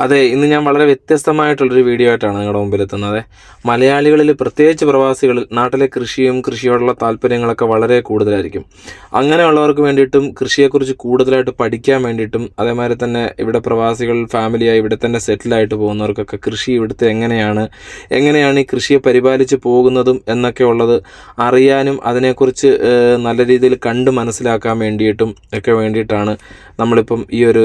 അതെ ഇന്ന് ഞാൻ വളരെ വ്യത്യസ്തമായിട്ടുള്ളൊരു വീഡിയോ ആയിട്ടാണ് നിങ്ങളുടെ മുമ്പിൽ എത്തുന്നത് മലയാളികളിൽ പ്രത്യേകിച്ച് പ്രവാസികളിൽ നാട്ടിലെ കൃഷിയും കൃഷിയോടുള്ള താല്പര്യങ്ങളൊക്കെ വളരെ കൂടുതലായിരിക്കും. അങ്ങനെയുള്ളവർക്ക് വേണ്ടിയിട്ടും കൃഷിയെക്കുറിച്ച് കൂടുതലായിട്ട് പഠിക്കാൻ വേണ്ടിയിട്ടും അതേമാതിരി തന്നെ ഇവിടെ പ്രവാസികൾ ഫാമിലിയായി ഇവിടെ തന്നെ സെറ്റിലായിട്ട് പോകുന്നവർക്കൊക്കെ കൃഷി ഇവിടുത്തെ എങ്ങനെയാണ് എങ്ങനെയാണ് ഈ കൃഷിയെ പരിപാലിച്ച് പോകുന്നതും എന്നൊക്കെ ഉള്ളത് അറിയാനും അതിനെക്കുറിച്ച് നല്ല രീതിയിൽ കണ്ട് മനസ്സിലാക്കാൻ വേണ്ടിയിട്ടും ഒക്കെ വേണ്ടിയിട്ടാണ് നമ്മളിപ്പം ഈ ഒരു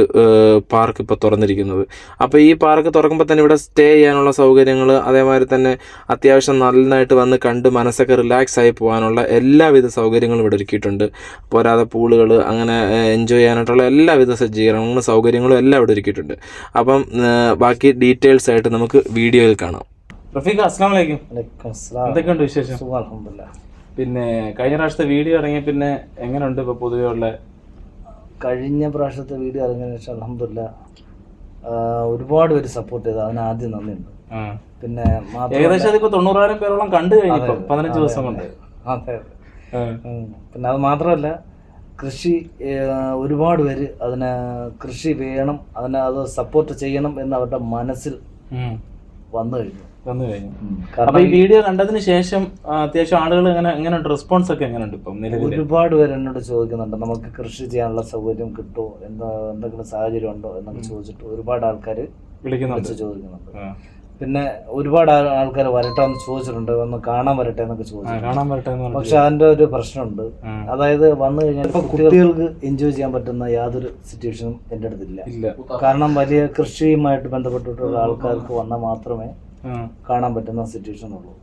പാർക്ക് ഇപ്പോൾ തുറന്നിരിക്കുന്നത്. അപ്പോൾ ഈ പാർക്ക് തുറക്കുമ്പോൾ തന്നെ ഇവിടെ സ്റ്റേ ചെയ്യാനുള്ള സൗകര്യങ്ങൾ അതേമാതിരി തന്നെ അത്യാവശ്യം നന്നായിട്ട് വന്ന് കണ്ട് മനസ്സൊക്കെ റിലാക്സ് ആയി പോകാനുള്ള എല്ലാവിധ സൗകര്യങ്ങളും ഇവിടെ ഒരുക്കിയിട്ടുണ്ട്. പോരാതെ പൂളുകൾ അങ്ങനെ എൻജോയ് ചെയ്യാനായിട്ടുള്ള എല്ലാവിധ സജ്ജീകരണങ്ങളും സൗകര്യങ്ങളും എല്ലാം ഇവിടെ ഒരുക്കിയിട്ടുണ്ട്. അപ്പം ബാക്കി ഡീറ്റെയിൽസ് ആയിട്ട് നമുക്ക് വീഡിയോയിൽ കാണാം. റഫീഖ് അസ്ലാം വലൈക്കും. എന്തൊക്കെയുണ്ട് വിശേഷം? സുഖം അൽഹംദുലില്ലാ. പിന്നെ കഴിഞ്ഞ പ്രാവശ്യത്തെ വീഡിയോ ഇറങ്ങിയ പിന്നെ എങ്ങനെയുണ്ട് ഇപ്പൊ പൊതുവെ ഉള്ള കഴിഞ്ഞ പ്രാവശ്യത്തെ വീഡിയോ ഇറങ്ങിയ ശേഷം അലഹമില്ല ഒരുപാട് പേര് സപ്പോർട്ട് ചെയ്തു. അതിന് ആദ്യം നന്ദിയുണ്ട്. പിന്നെ ഏകദേശം അതിപ്പോ തൊണ്ണൂറായിരം പേരോളം കണ്ടു കഴിഞ്ഞു പതിനഞ്ച് ദിവസം കൊണ്ട്. അതെ. പിന്നെ അത് മാത്രമല്ല കൃഷി ഒരുപാട് പേര് അതിനെ കൃഷി വേണം അതിനെ അത് സപ്പോർട്ട് ചെയ്യണം എന്ന് അവരുടെ മനസ്സിൽ വന്നു കഴിഞ്ഞു. വന്നു കഴിഞ്ഞു. അപ്പൊ ഈ വീഡിയോ കണ്ടതിന് ശേഷം അത്യാവശ്യം ആളുകൾ എങ്ങനെ എങ്ങനെയുണ്ട് റെസ്പോൺസ് ഒക്കെ എങ്ങനെയുണ്ട് ഇപ്പം നിലവിൽ ഒരുപാട് പേര് എന്നോട് ചോദിക്കുന്നുണ്ട് നമുക്ക് കൃഷി ചെയ്യാനുള്ള സൗകര്യം കിട്ടുമോ? എന്താ എന്തെങ്കിലും സാഹചര്യം ഉണ്ടോ? എന്നൊക്കെ ചോദിച്ചിട്ട് ഒരുപാട് ആൾക്കാർ വിളിക്കുന്നുണ്ട്. ചോദിക്കുന്നുണ്ട്. പിന്നെ ഒരുപാട് ആൾക്കാർ വരട്ടെ എന്ന് ചോദിച്ചിട്ടുണ്ട് ഒന്ന് കാണാൻ വരട്ടെ എന്നൊക്കെ ചോദിച്ചിട്ടുണ്ട്. ചോദിച്ചു. പക്ഷെ അതിന്റെ ഒരു പ്രശ്നമുണ്ട്. അതായത് വന്നു കഴിഞ്ഞാൽ ഇപ്പൊ കുട്ടികൾക്ക് എൻജോയ് ചെയ്യാൻ പറ്റുന്ന യാതൊരു സിറ്റുവേഷനും എന്റെ അടുത്തില്ല ഇല്ല. കാരണം വലിയ കൃഷിയുമായിട്ട് ബന്ധപ്പെട്ടിട്ടുള്ള ആൾക്കാർക്ക് വന്നാൽ മാത്രമേ. കാണാൻ പറ്റുന്ന സിറ്റുവേഷൻ ഉള്ളൂ.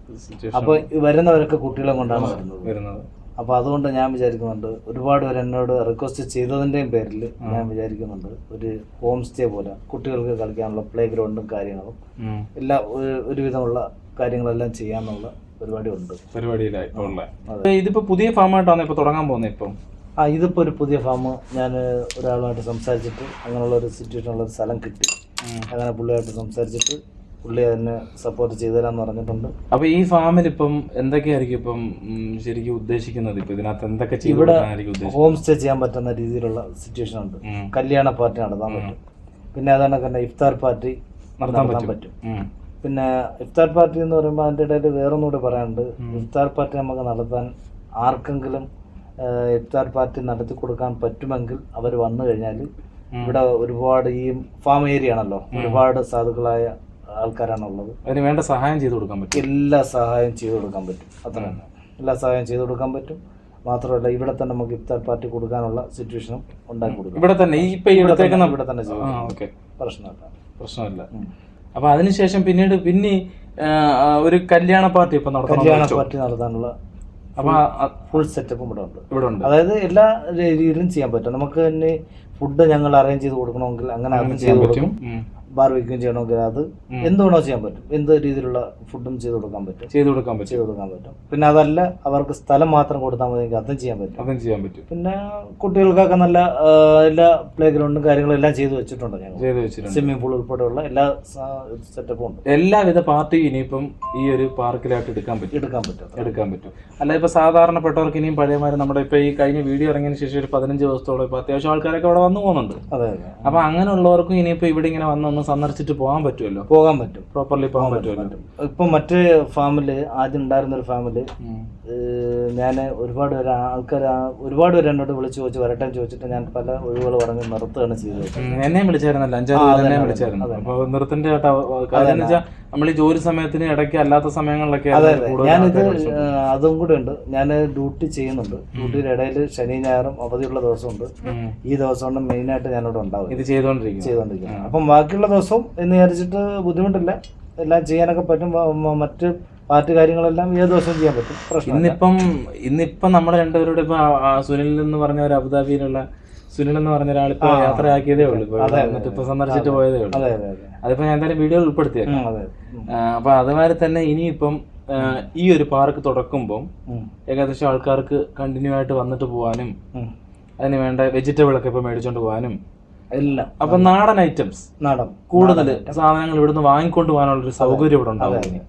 അപ്പൊ വരുന്നവരൊക്കെ കുട്ടികളെ കൊണ്ടാണ് വരുന്നത്. അപ്പൊ അതുകൊണ്ട് ഞാൻ വിചാരിക്കുന്നുണ്ട് ഒരുപാട് പേര് എന്നോട് റിക്വസ്റ്റ് ചെയ്തതിന്റെയും പേരിൽ ഞാൻ വിചാരിക്കുന്നുണ്ട് ഒരു ഹോം സ്റ്റേ പോലെ കുട്ടികൾക്ക് കളിക്കാനുള്ള പ്ലേ ഗ്രൗണ്ടും കാര്യങ്ങളും. എല്ലാ ഒരു- ഒരുവിധമുള്ള കാര്യങ്ങളെല്ലാം ചെയ്യാന്നുള്ള പരിപാടി ഉണ്ട്. ഇതിപ്പോ പുതിയ ഫാമായിട്ടാണ് ഇപ്പൊ തുടങ്ങാൻ പോകുന്നത് ഇപ്പം? ആ ഇതിപ്പോ ഒരു പുതിയ ഫാം ഞാൻ ഒരാളുമായിട്ട് സംസാരിച്ചിട്ട് അങ്ങനെയുള്ള ഒരു സിറ്റുവേഷനുള്ള ഒരു സ്ഥലം കിട്ടി. അങ്ങനെ പുള്ളിയായിട്ട് സംസാരിച്ചിട്ട് പുള്ളി അതിനെ സപ്പോർട്ട് ചെയ്തു തരാന്ന് പറഞ്ഞിട്ടുണ്ട്. അപ്പൊ ഈ ഫാമിൽ ഇപ്പം എന്തൊക്കെയായിരിക്കും ഇപ്പം ശരിക്കും ഉദ്ദേശിക്കുന്നത്? ഇപ്പൊ ഇതിനകത്ത് എന്തൊക്കെ ഇവിടെ ഹോം സ്റ്റേ ചെയ്യാൻ പറ്റുന്ന രീതിയിലുള്ള സിറ്റുവേഷൻ ഉണ്ട്. കല്യാണ പാർട്ടി നടത്താൻ പറ്റും. പിന്നെ അതാണ് തന്നെ ഇഫ്താർ പാർട്ടി നടത്താൻ പറ്റും. പിന്നെ ഇഫ്താർ പാർട്ടി എന്ന് പറയുമ്പോൾ അതിന്റെ ഇടയിൽ വേറൊന്നുകൂടി പറയാനുണ്ട്. ഇഫ്താർ പാർട്ടി നമുക്ക് നടത്താൻ ആർക്കെങ്കിലും ഇഫ്താർ പാർട്ടി നടത്തി കൊടുക്കാൻ പറ്റുമെങ്കിൽ അവർ വന്നു കഴിഞ്ഞാൽ ഇവിടെ ഒരുപാട് ഈ ഫാം ഏരിയ ആണല്ലോ. ഒരുപാട് സാധുക്കളായ ആൾക്കാരാണുള്ളത്. അതിന് വേണ്ട സഹായം ചെയ്തു കൊടുക്കാൻ പറ്റും. എല്ലാ സഹായം ചെയ്തു കൊടുക്കാൻ പറ്റും. അത്ര തന്നെ എല്ലാ സഹായം ചെയ്തു കൊടുക്കാൻ പറ്റും. മാത്രമല്ല ഇവിടെ തന്നെ നമുക്ക് ഇഫ്താർ പാർട്ടി കൊടുക്കാനുള്ള സിറ്റുവേഷനും ഉണ്ടാക്കി കൊടുക്കും. ഇവിടെ തന്നെ ഈ ഇവിടെ തന്നെ- ഓക്കെ. പ്രശ്നമില്ല. പ്രശ്നമില്ല. അപ്പൊ അതിനുശേഷം പിന്നീട് പിന്നെ ഒരു കല്യാണ പാർട്ടി ഇപ്പൊ കല്യാണ. പാർട്ടി നടത്താനുള്ള അപ്പൊ ഫുൾ സെറ്റപ്പും ഇവിടെ ഉണ്ട്. ഇവിടെ ഉണ്ട്. അതായത് എല്ലാ രീതിയിലും ചെയ്യാൻ പറ്റും. നമുക്ക് തന്നെ ഫുഡ് ഞങ്ങൾ അറേഞ്ച് ചെയ്ത് കൊടുക്കണമെങ്കിൽ അങ്ങനെ അറേഞ്ച് ചെയ്ത് പറ്റും. കൊടുക്കും. ബാർബിക്യൂം ചെയ്യണമെങ്കിൽ അത് എന്ത് വേണോ ചെയ്യാൻ പറ്റും. എന്ത് രീതിയിലുള്ള ഫുഡും ചെയ്ത് കൊടുക്കാൻ പറ്റും. ചെയ്തു കൊടുക്കാൻ പറ്റും. ചെയ്ത് കൊടുക്കാൻ പറ്റും. പിന്നെ അതല്ല അവർക്ക് സ്ഥലം മാത്രം കൊടുത്താൽ മതി അതും ചെയ്യാൻ പറ്റും. അതും ചെയ്യാൻ പറ്റും. പിന്നെ കുട്ടികൾക്കൊക്കെ നല്ല എല്ലാ പ്ലേ ഗ്രൗണ്ടും കാര്യങ്ങളും എല്ലാം ചെയ്തു വെച്ചിട്ടുണ്ട് ഞങ്ങൾ. ചെയ്തു വെച്ചിട്ടുണ്ട്. സ്വിമ്മിംഗ് പൂൾ ഉൾപ്പെടെയുള്ള എല്ലാ സെറ്റപ്പും ഉണ്ട്. എല്ലാവിധ പാർട്ടി ഇനിയിപ്പം ഈ ഒരു പാർക്കിലായിട്ട് എടുക്കാൻ പറ്റും. എടുക്കാൻ പറ്റും. എടുക്കാൻ പറ്റും. അല്ല ഇപ്പൊ സാധാരണപ്പെട്ടവർക്ക് ഇനിയും പഴയമാര് നമ്മുടെ ഇപ്പൊ ഈ കഴിഞ്ഞ വീഡിയോ ഇറങ്ങിയതിന് ശേഷം ഒരു പതിനഞ്ച് ദിവസത്തോളം ഇപ്പൊ അത്യാവശ്യം ആൾക്കാരൊക്കെ അവിടെ വന്നു പോകുന്നുണ്ട്. അതെ അതെ. അപ്പൊ അങ്ങനെയുള്ളവർക്കും ഇനിയിപ്പോ ഇവിടെ ഇങ്ങനെ വന്ന് ഒന്ന് സന്ദർശിച്ചിട്ട് പോകാൻ പറ്റുമല്ലോ? പോകാൻ പറ്റും. പ്രോപ്പർലി പോകാൻ പറ്റുമല്ലോ. ഇപ്പൊ മറ്റേ ഫാമിൽ ആദ്യം ഉണ്ടായിരുന്ന ഒരു ഫാമിൽ ഞാൻ ഒരുപാട് പേര് ആൾക്കാർ ഒരുപാട് പേര് എന്നോട് വിളിച്ചു ചോദിച്ചു വരട്ടെ ചോദിച്ചിട്ട് ഞാൻ പല ഒഴിവുകൾ പറഞ്ഞ് നിർത്തുകയാണ് ചെയ്തത്. എന്നെയും വിളിച്ചായിരുന്നല്ലോ? അഞ്ചാറ് വിളിച്ചായിരുന്നു. അപ്പൊ നിർത്തിന്റെ കാര്യം നമ്മൾ ഈ ജോലി സമയത്തിന് ഇടയ്ക്ക് അല്ലാത്ത സമയങ്ങളിലൊക്കെ ഞാനിത് അതും കൂടെ ഉണ്ട്. ഞാൻ ഡ്യൂട്ടി ചെയ്യുന്നുണ്ട്. ഡ്യൂട്ടിയുടെ ഇടയിൽ ശനി ഞായറും അവധിയുള്ള ദിവസമുണ്ട്. ഈ ദിവസം കൊണ്ട് മെയിനായിട്ട് ഞാനിവിടെ ഉണ്ടാവും. ഇത് ചെയ്തോണ്ടിരിക്കും ചെയ്തോണ്ടിരിക്കും അപ്പം ബാക്കിയുള്ള ദിവസവും എന്ന് വിചാരിച്ചിട്ട് ബുദ്ധിമുട്ടില്ല. എല്ലാം ചെയ്യാനൊക്കെ പറ്റും. മറ്റ് പാർട്ടി കാര്യങ്ങളെല്ലാം ഏത് ദിവസവും ചെയ്യാൻ പറ്റും. ഇന്നിപ്പം ഇന്നിപ്പം നമ്മുടെ രണ്ടുപേരുടെ ഇപ്പൊ സുനിൽ എന്ന് പറഞ്ഞ ഒരു അബുദാബിയിലുള്ള സുനിൽ എന്ന് പറഞ്ഞ ഒരാളിപ്പോ ആ. യാത്രയാക്കിയതേ ഉള്ളൂ. എന്നിട്ട് ഇപ്പൊ സന്ദർശിച്ചിട്ട് പോയതേ ഉള്ളൂ. അതെ അതെ അതെ. അതിപ്പോ ഞാൻ എന്തായാലും വീഡിയോ ഉൾപ്പെടുത്തിയേക്കാം. അപ്പൊ അതുമാതിരി തന്നെ ഇനിയിപ്പം ഈ ഒരു പാർക്ക് തുടക്കുമ്പോൾ ഏകദേശം ആൾക്കാർക്ക് കണ്ടിന്യൂ ആയിട്ട് വന്നിട്ട് പോകാനും ഉം. അതിന് വേണ്ട വെജിറ്റബിൾ ഒക്കെ ഇപ്പൊ മേടിച്ചോണ്ട് പോകാനും എല്ലാം അപ്പൊ നാടൻ ഐറ്റംസ് നാടൻ. കൂടുതൽ സാധനങ്ങൾ ഇവിടുന്ന് വാങ്ങിക്കൊണ്ട് പോകാനുള്ള ഒരു സൗകര്യം ഇവിടെ ഉണ്ടാവും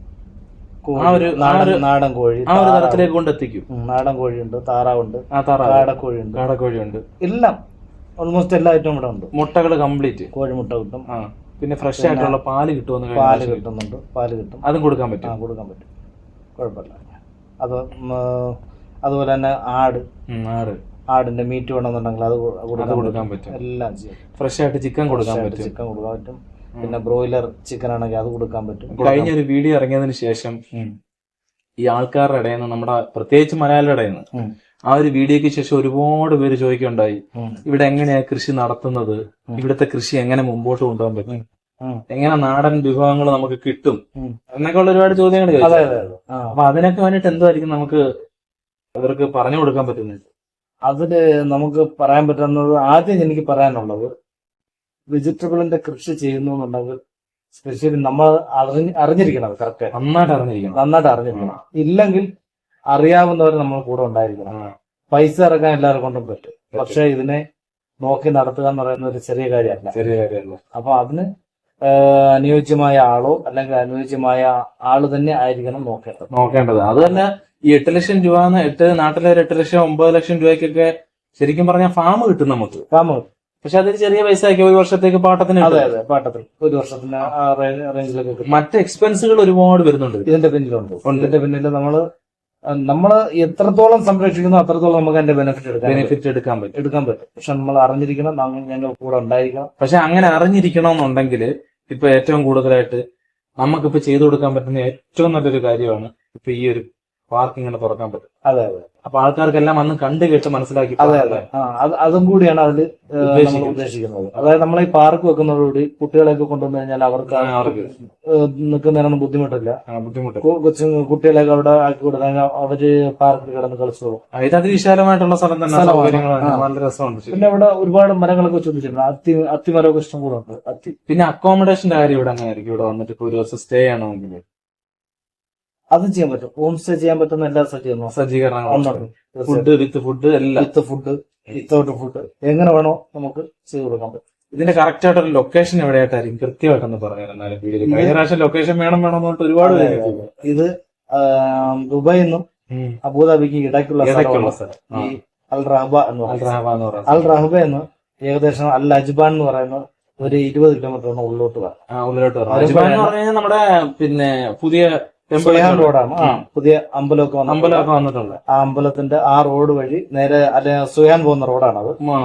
നാടൻ കോഴി ആ ഒരു തരത്തിലേക്ക് കൊണ്ടെത്തിക്കും നാടൻ കോഴിയുണ്ട് താറാവുണ്ട് ആ താറാവ്. കാടക്കോഴിയുണ്ട്. കാടക്കോഴിയുണ്ട്. എല്ലാം. ഓൾമോസ്റ്റ് എല്ലാ ഐറ്റവും ഇവിടെ ഉണ്ട്. മുട്ടകൾ കംപ്ലീറ്റ്. കോഴിമുട്ട കിട്ടും. പിന്നെ ഫ്രഷ് ആയിട്ടുള്ള പാൽ കിട്ടുമെന്ന് പാൽ കിട്ടുന്നുണ്ട്. പാൽ കിട്ടും. അതും കൊടുക്കാൻ പറ്റും. ആ കൊടുക്കാൻ പറ്റും. കുഴപ്പമില്ല. അത് അതുപോലെ തന്നെ ആട്. ആട്. ആടിന്റെ മീറ്റ് വേണമെന്നുണ്ടെങ്കിൽ അത് കൊടുക്കാൻ പറ്റും. എല്ലാം ചെയ്യാം. ഫ്രഷ് ആയിട്ട് ചിക്കൻ കൊടുക്കാൻ പറ്റും. ചിക്കൻ കൊടുക്കാൻ പറ്റും. പിന്നെ ബ്രോയിലർ ചിക്കൻ ആണെങ്കിൽ അത് കൊടുക്കാൻ പറ്റും. കഴിഞ്ഞ ഒരു വീഡിയോ ഇറങ്ങിയതിന് ശേഷം ഈ ആൾക്കാരുടെ ഇടയിൽ നിന്ന് നമ്മുടെ പ്രത്യേകിച്ച് മലയാളിയുടെ ഇടയിൽ നിന്ന് ആ ഒരു വീഡിയോയ്ക്ക് ശേഷം ഒരുപാട് പേര് ചോദിക്കുണ്ടായി. ഇവിടെ എങ്ങനെയാണ് കൃഷി നടത്തുന്നത്? ഇവിടുത്തെ കൃഷി എങ്ങനെ മുമ്പോട്ട് കൊണ്ടുപോകാൻ പറ്റും? എങ്ങനെ നാടൻ വിഭവങ്ങൾ നമുക്ക് കിട്ടും? എന്നൊക്കെ ഉള്ള ഒരുപാട് ചോദ്യങ്ങൾ അപ്പൊ അതിനൊക്കെ വേണ്ടിട്ട് എന്തായിരിക്കും നമുക്ക് അവർക്ക് പറഞ്ഞു കൊടുക്കാൻ പറ്റുന്നത്? അതിൽ നമുക്ക് പറയാൻ പറ്റുന്നത് ആദ്യം എനിക്ക് പറയാനുള്ളത് വെജിറ്റബിളിന്റെ കൃഷി ചെയ്യുന്നു എന്നുണ്ടെങ്കിൽ സ്പെഷ്യലി നമ്മൾ അറിഞ്ഞ് അറിഞ്ഞിരിക്കണം കറക്റ്റ് നന്നായിട്ട് അറിഞ്ഞിരിക്കണം. നന്നായിട്ട് അറിഞ്ഞിരിക്കണം. ഇല്ലെങ്കിൽ അറിയാവുന്നവർ നമ്മൾ കൂടെ ഉണ്ടായിരിക്കണം. പൈസ ഇറക്കാൻ എല്ലാവരും കൊണ്ടും പറ്റും. പക്ഷെ ഇതിനെ നോക്കി നടത്തുക എന്ന് പറയുന്ന ഒരു ചെറിയ കാര്യമല്ല. ചെറിയ കാര്യമല്ല. അപ്പൊ അതിന് അനുയോജ്യമായ ആളോ അല്ലെങ്കിൽ അനുയോജ്യമായ ആൾ തന്നെ ആയിരിക്കണം നോക്കേണ്ടത്. നോക്കേണ്ടത്. അത് തന്നെ ഈ എട്ട് ലക്ഷം രൂപ എട്ട് നാട്ടിലെ ഒരു എട്ട് ലക്ഷം ഒമ്പത് ലക്ഷം രൂപയ്ക്കൊക്കെ ശരിക്കും പറഞ്ഞാൽ ഫാം കിട്ടും നമുക്ക്. ഫാം പക്ഷെ അതൊരു ചെറിയ പൈസ ആക്കി ഒരു വർഷത്തേക്ക് പാട്ടത്തിന് അതെ അതെ പാട്ടത്തിൽ ഒരു വർഷത്തിന് റേഞ്ചിലൊക്കെ മറ്റ് എക്സ്പെൻസുകൾ ഒരുപാട് വരുന്നുണ്ട്. ഇതിന്റെ പിന്നിലുണ്ട്. ഇതിന്റെ പിന്നിൽ നമ്മൾ നമ്മൾ എത്രത്തോളം സംരക്ഷിക്കുന്നു അത്രത്തോളം നമുക്ക് അതിന്റെ ബെനിഫിറ്റ് എടുക്കാം. ബെനിഫിറ്റ് എടുക്കാൻ പറ്റും. എടുക്കാൻ പറ്റും. പക്ഷെ നമ്മൾ അറിഞ്ഞിരിക്കണം നമ്മൾ ഞങ്ങൾ കൂടെ ഉണ്ടായിരിക്കണം. പക്ഷെ അങ്ങനെ അറിഞ്ഞിരിക്കണം എന്നുണ്ടെങ്കിൽ ഇപ്പൊ ഏറ്റവും കൂടുതലായിട്ട് നമുക്കിപ്പോ ചെയ്തു കൊടുക്കാൻ പറ്റുന്ന ഏറ്റവും നല്ലൊരു കാര്യമാണ് ഇപ്പൊ ഈ ഒരു പാർക്ക് ഇങ്ങനെ തുറക്കാൻ പറ്റും. അതെ അതെ അപ്പൊ ആൾക്കാർക്കെല്ലാം അന്ന് കണ്ടു കേട്ട് മനസ്സിലാക്കി അതെ അതെ. അത് കൂടിയാണ് അതിൽ ഉദ്ദേശിക്കുന്നത്. അതായത് നമ്മൾ ഈ പാർക്ക് വെക്കുന്നതോടുകൂടി കുട്ടികളെയൊക്കെ കൊണ്ടുവന്നു കഴിഞ്ഞാൽ അവർക്ക് അവർക്ക്. നിൽക്കുന്നതിനാണ് നിൽക്കുന്നതിനൊന്നും ബുദ്ധിമുട്ടില്ല. കൊച്ചു കുട്ടികളെയൊക്കെ അവിടെ ആക്കി കൊടുത്താൽ അവർ പാർക്കിൽ കിടന്ന് കളിച്ചോളും ആ, ഇത് അതിവിശാലമായിട്ടുള്ള സ്ഥലം തന്നെ. നല്ല രസമുണ്ട് പിന്നെ അവിടെ ഒരുപാട് മരങ്ങളൊക്കെ ചോദിച്ചിട്ടുണ്ട് അത്തി അത്തിമരമൊക്കെ ഇഷ്ടം കൂടെ ഉണ്ട്. അത്തി. പിന്നെ അക്കോമഡേഷന്റെ കാര്യം ഇവിടെ അങ്ങനെ ആയിരിക്കും ഇവിടെ വന്നിട്ട് ഒരു ദിവസം സ്റ്റേ ചെയ്യണമെങ്കിൽ. അതും ചെയ്യാൻ പറ്റും. ഹോം സ്റ്റേ ചെയ്യാൻ പറ്റുന്ന എല്ലാ സജ്ജീകരണവും സജ്ജീകരണങ്ങളും ഫുഡ് വിത്ത് ഫുഡ് എല്ലാം. വിത്ത് ഫുഡ് വിത്തൗട്ട് ഫുഡ് എങ്ങനെ വേണോ നമുക്ക് ചെയ്ത് കൊടുക്കാൻ പറ്റും. ഇതിന്റെ കറക്റ്റ് ആയിട്ടൊരു ലൊക്കേഷൻ എവിടെയായിട്ടായിരിക്കും കൃത്യമായിട്ടൊന്ന് എന്നാലും വീഡിയോയിൽ കഴിഞ്ഞ പ്രാവശ്യം ലൊക്കേഷൻ വേണം വേണം എന്നിട്ട് ഒരുപാട് ഇത് ദുബായിൽ നിന്നും അബുദാബിക്ക് ഇടയ്ക്കുള്ള ഇടയ്ക്കുള്ള സ്ഥലമാണ്. സ്ഥലം. ഈ അൽ റഹബ എന്ന് പറയുന്നത് അൽ റഹബ എന്ന് ഏകദേശം അൽ അജ്ബാൻ എന്ന് പറയുന്ന ഒരു ഇരുപത് കിലോമീറ്റർ ഉള്ളിലോട്ട് വരാം ഉള്ളിലോട്ട് വരാം നമ്മുടെ പിന്നെ പുതിയ സുഹാൻ റോഡാണ്. ആ പുതിയ അമ്പലമൊക്കെ വന്ന അമ്പലമൊക്കെ വന്നിട്ടുണ്ട്. ആ അമ്പലത്തിന്റെ ആ റോഡ് വഴി നേരെ അല്ലെ സുഹാൻ പോകുന്ന റോഡാണ് അത് ആ.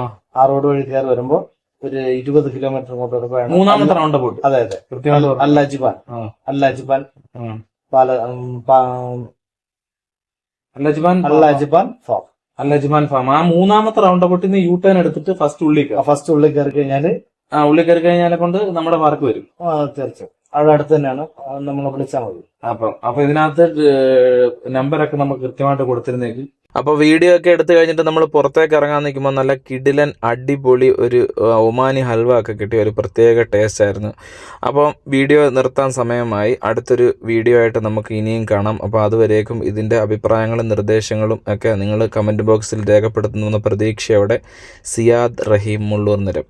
റോഡ് വഴി കയറി വരുമ്പോ ഒരു ഇരുപത് കിലോമീറ്റർ ഇങ്ങോട്ട് വരുമ്പോഴാണ് മൂന്നാമത്തെ റൗണ്ട് പോട്ട് അതെ അതെ. അൽ അജ്ബാൻ പാല Al Ajban farm. Al Ajman farm. ആ മൂന്നാമത്തെ റൗണ്ട് പോട്ടിന്ന് യൂ ടേൺ എടുത്തിട്ട് ഫസ്റ്റ് ഉള്ളിൽ ഫസ്റ്റ് ഉള്ളിൽ കയറി കഴിഞ്ഞാൽ ആ ഉള്ളിൽ കയറി കഴിഞ്ഞാലെ കൊണ്ട് നമ്മുടെ പാർക്ക് വരും. തീർച്ചയായും. അവിടെ അടുത്ത് തന്നെയാണ് നമ്മൾ വിളിച്ചാൽ മതി. അപ്പം അപ്പൊ ഇതിനകത്ത് നമ്പറൊക്കെ നമുക്ക് കൃത്യമായിട്ട് കൊടുത്തിരുന്നെങ്കിൽ. അപ്പോൾ വീഡിയോ ഒക്കെ എടുത്തു കഴിഞ്ഞിട്ട് നമ്മൾ പുറത്തേക്ക് ഇറങ്ങാൻ നിൽക്കുമ്പോൾ നല്ല കിടിലൻ അടിപൊളി ഒരു ഒമാനി ഹൽവ ഒക്കെ കിട്ടിയ ഒരു പ്രത്യേക ടേസ്റ്റ് ആയിരുന്നു. അപ്പോൾ വീഡിയോ നിർത്താൻ സമയമായി. അടുത്തൊരു വീഡിയോ ആയിട്ട് നമുക്ക് ഇനിയും കാണാം. അപ്പോൾ അതുവരേക്കും ഇതിന്റെ അഭിപ്രായങ്ങളും നിർദ്ദേശങ്ങളും ഒക്കെ നിങ്ങൾ കമന്റ് ബോക്സിൽ രേഖപ്പെടുത്തുന്ന പ്രതീക്ഷയോടെ. സിയാദ് റഹീം മുള്ളൂർ നിരം.